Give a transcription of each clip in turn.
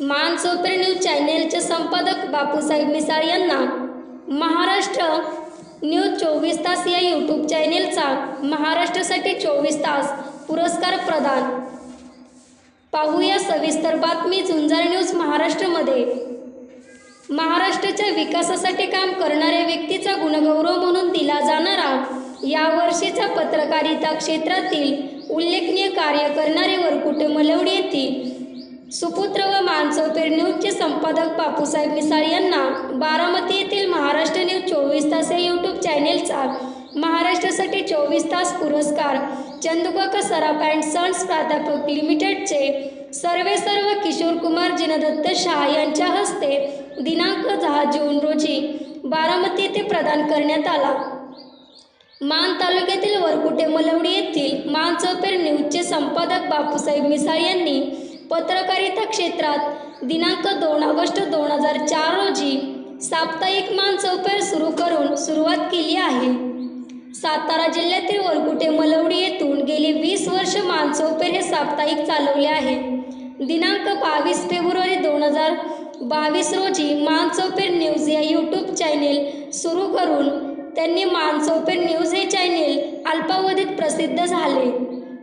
मान मानसोपर न्यूज चॅनेलचे संपादक बापूसाहेब मिसाळ यांना महाराष्ट्र न्यूज चोवीस तास या यूट्यूब चॅनेलचा महाराष्ट्रासाठी चोवीस तास पुरस्कार प्रदान. पाहूया सविस्तर बातमी झुंजार न्यूज महाराष्ट्रमध्ये. महाराष्ट्राच्या विकासासाठी काम करणाऱ्या व्यक्तीचा गुणगौरव म्हणून दिला जाणारा यावर्षीचा पत्रकारिता क्षेत्रातील उल्लेखनीय कार्य करणारे वरकुटे मलवडी येथील सुपुत्र व मानसोपेर न्यूजचे संपादक बापूसाहेब मिसाळ यांना बारामती येथील महाराष्ट्र न्यूज चोवीस तास या यूट्यूब चॅनेलचा महाराष्ट्रासाठी चोवीस तास पुरस्कार. चंदुकाका सराफ अँड सन्स प्राध्यापक लिमिटेडचे सर्वे सर्व किशोर कुमार जिनदत्त शहा यांच्या हस्ते दिनांक दहा जून रोजी बारामती येथे प्रदान करण्यात आला. मान तालुक्यातील वरकुटे मलवडी येथील मान चौपेर न्यूजचे संपादक बापूसाहेब मिसाळ यांनी पत्रकारिता क्षेत्रात दिनांक दोन ऑगस्ट दोन हजार चार रोजी साप्ताहिक मान चौपेर सुरू करून सुरुवात केली आहे. सातारा जिल्ह्यातील वरकुटे मलवडी येथून गेली वीस वर्ष मान चौपेर हे साप्ताहिक चालवले आहे. दिनांक बावीस फेब्रुवारी दोन हजार बावीस रोजी मान चौपेर न्यूज या यूट्यूब चॅनेल सुरू करून त्यांनी मानसोपेर न्यूज हे चॅनेल अल्पावधीत प्रसिद्ध झाले.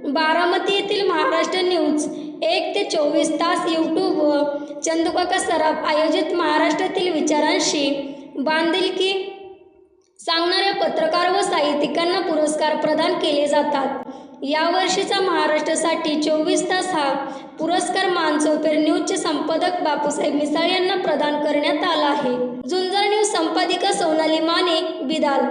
बारामती येथील महाराष्ट्र न्यूज एक ते चोवीस तास यूट्यूब व चंदुकाका सराफ आयोजित महाराष्ट्रातील विचारांशी बांधिलकी सांगणाऱ्या पत्रकार व साहित्यिकांना पुरस्कार प्रदान केले जातात. यावर्षीचा महाराष्ट्रासाठी चोवीस तास हा पुरस्कार मानसोपेर न्यूजचे संपादक बापूसाहेब मिसाळ यांना प्रदान करण्यात आला आहे. झुंजार न्यूज संपादिका सोनाली माने बिदाल.